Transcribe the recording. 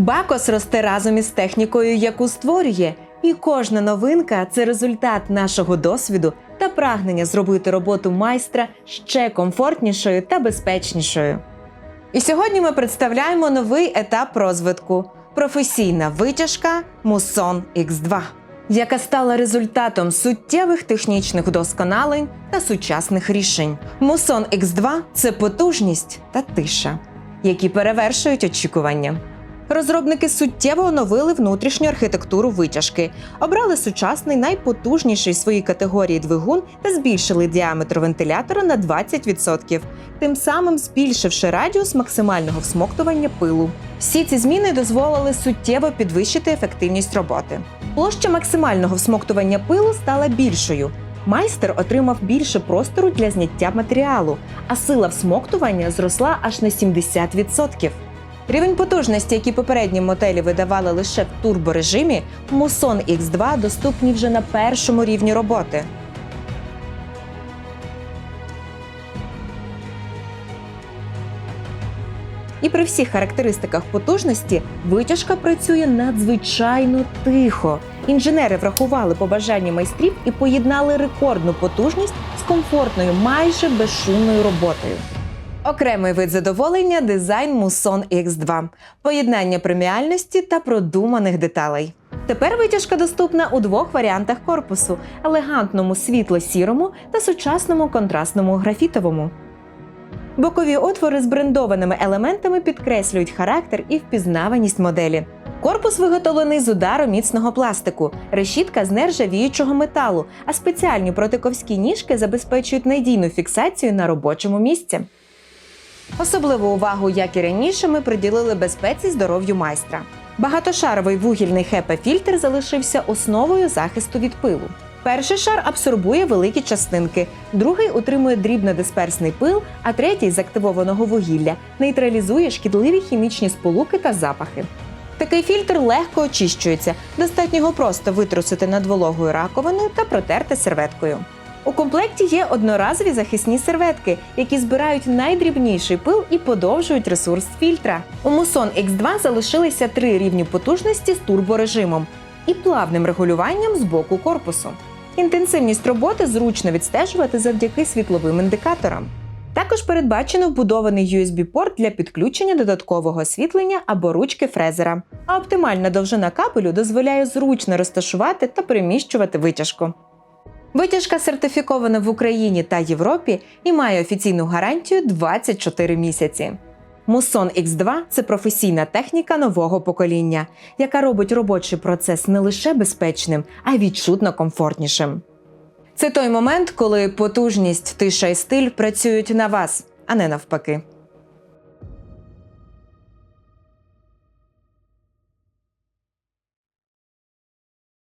Бакос росте разом із технікою, яку створює, і кожна новинка це результат нашого досвіду та прагнення зробити роботу майстра ще комфортнішою та безпечнішою. І сьогодні ми представляємо новий етап розвитку професійна витяжка Muson X2, яка стала результатом суттєвих технічних вдосконалень та сучасних рішень. Muson X2 – це потужність та тиша, які перевершують очікування. Розробники суттєво оновили внутрішню архітектуру витяжки, обрали сучасний найпотужніший своїй категорії двигун та збільшили діаметр вентилятора на 20%, тим самим збільшивши радіус максимального всмоктування пилу. Всі ці зміни дозволили суттєво підвищити ефективність роботи. Площа максимального всмоктування пилу стала більшою. Майстер отримав більше простору для зняття матеріалу, а сила всмоктування зросла аж на 70%. Рівень потужності, які попередні моделі видавали лише в турборежимі, Muson X2 доступні вже на першому рівні роботи. І при всіх характеристиках потужності витяжка працює надзвичайно тихо. Інженери врахували побажання майстрів і поєднали рекордну потужність з комфортною, майже безшумною роботою. Окремий вид задоволення дизайн Muson X2, поєднання преміальності та продуманих деталей. Тепер витяжка доступна у двох варіантах корпусу: елегантному світло-сірому та сучасному контрастному графітовому. Бокові отвори з брендованими елементами підкреслюють характер і впізнаваність моделі. Корпус виготовлений з удару міцного пластику, решітка з нержавіючого металу, а спеціальні протиковські ніжки забезпечують надійну фіксацію на робочому місці. Особливу увагу, як і раніше, ми приділили безпеці здоров'ю майстра. Багатошаровий вугільний хепа-фільтр залишився основою захисту від пилу. Перший шар абсорбує великі частинки, другий утримує дрібнодисперсний пил, а третій з активованого вугілля нейтралізує шкідливі хімічні сполуки та запахи. Такий фільтр легко очищується, достатньо його просто витрусити над вологою раковиною та протерти серветкою. У комплекті є одноразові захисні серветки, які збирають найдрібніший пил і подовжують ресурс фільтра. У Muson X2 залишилися три рівні потужності з турборежимом і плавним регулюванням з боку корпусу. Інтенсивність роботи зручно відстежувати завдяки світловим індикаторам. Також передбачено вбудований USB-порт для підключення додаткового освітлення або ручки фрезера. А оптимальна довжина кабелю дозволяє зручно розташувати та переміщувати витяжку. Витяжка сертифікована в Україні та Європі і має офіційну гарантію 24 місяці. Muson X2 – це професійна техніка нового покоління, яка робить робочий процес не лише безпечним, а й відчутно комфортнішим. Це той момент, коли потужність, тиша і стиль працюють на вас, а не навпаки.